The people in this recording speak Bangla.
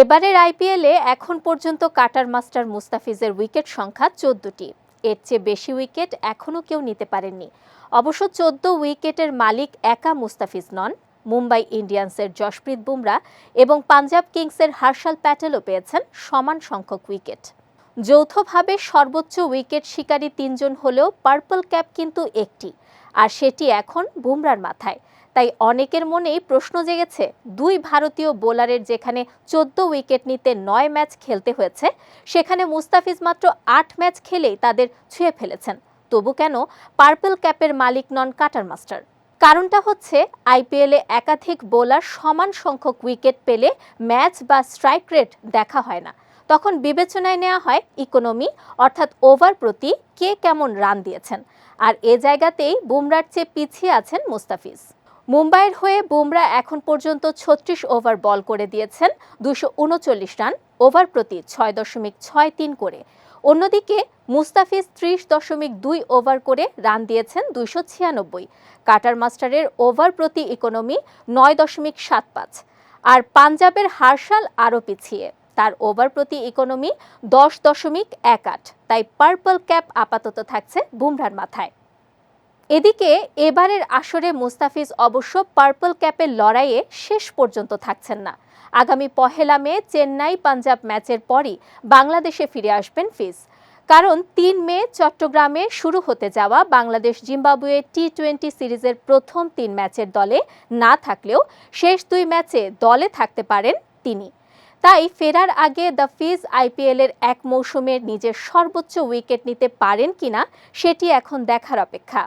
এবারের আইপিএলে এখন পর্যন্ত কাটার মাস্টার মুস্তাফিজের উইকেট সংখ্যা চোদ্দটি। এর চেয়ে বেশি উইকেট এখনও কেউ নিতে পারেননি। অবশ্য চোদ্দ উইকেটের মালিক একা মুস্তাফিজ নন। মুম্বাই ইন্ডিয়ান্সের জশপ্রীত বুমরা এবং পাঞ্জাব কিংসের হার্শাল প্যাটেলও পেয়েছেন সমান সংখ্যক উইকেট। যৌথভাবে সর্বোচ্চ উইকেট শিকারী তিনজন হলেও পার্পল ক্যাপ কিন্তু একটি, আর সেটি এখন বুমরার মাথায়। তাই অনেকের মনেই প্রশ্ন জেগেছে, দুই ভারতীয় বোলারের যেখানে চোদ্দ উইকেট নিতে নয় ম্যাচ খেলতে হয়েছে, সেখানে মুস্তাফিজ মাত্র আট ম্যাচ খেলেই তাদের ছুঁয়ে ফেলেছেন। তবু কেন পার্পল ক্যাপের মালিক নন কাটার মাস্টার। কারণটা হচ্ছে, আইপিএলে একাধিক বোলার সমান সংখ্যক উইকেট পেলে ম্যাচ বা স্ট্রাইক রেট দেখা হয় না। তখন বিবেচনায় নেওয়া হয়, ইকোনমি, অর্থাৎ ওভার প্রতি কে কেমন রান দিয়েছেন। আর এ জায়গাতেই বুমরার চেয়ে পিছিয়ে আছেন মুস্তাফিজ। মুম্বাইয়ের হয়ে বুমরা এখন পর্যন্ত ছত্রিশ ওভার বল করে দিয়েছেন, দুশো উনচল্লিশ রান, ওভার প্রতি ছয় দশমিক ছয় তিন করে। অন্যদিকে মুস্তাফিজ ত্রিশ দশমিক দুই ওভার করে রান দিয়েছেন দুইশো ছিয়ানব্বই। কাটার মাস্টারের ওভার প্রতি ইকোনমি নয় দশমিক সাত পাঁচ। আর পাঞ্জাবের হার্শাল আরও পিছিয়ে। তার ওভার প্রতি ইকোনমি দশ দশমিক এক আট। তাই পার্পল ক্যাপ আপাতত থাকছে বুমরার মাথায়। এদিকে এবারের আসরে মুস্তাফিজ অবশ্য পার্পল ক্যাপের লড়াইয়ে শেষ পর্যন্ত থাকছেন না। আগামী পহেলা মে চেন্নাই পাঞ্জাব ম্যাচের পরই বাংলাদেশে ফিরে আসবেন ফিজ। কারণ তিন মে চট্টগ্রামে শুরু হতে যাওয়া বাংলাদেশ জিম্বাবুয়ে টি টোয়েন্টি সিরিজের প্রথম তিন ম্যাচের দলে না থাকলেও শেষ দুই ম্যাচে দলে থাকতে পারেন তিনি। তাই ফেরার আগে দ্য ফিজ আইপিএলের এক মৌসুমের নিজের সর্বোচ্চ উইকেট নিতে পারেন কিনা সেটি এখন দেখার অপেক্ষা।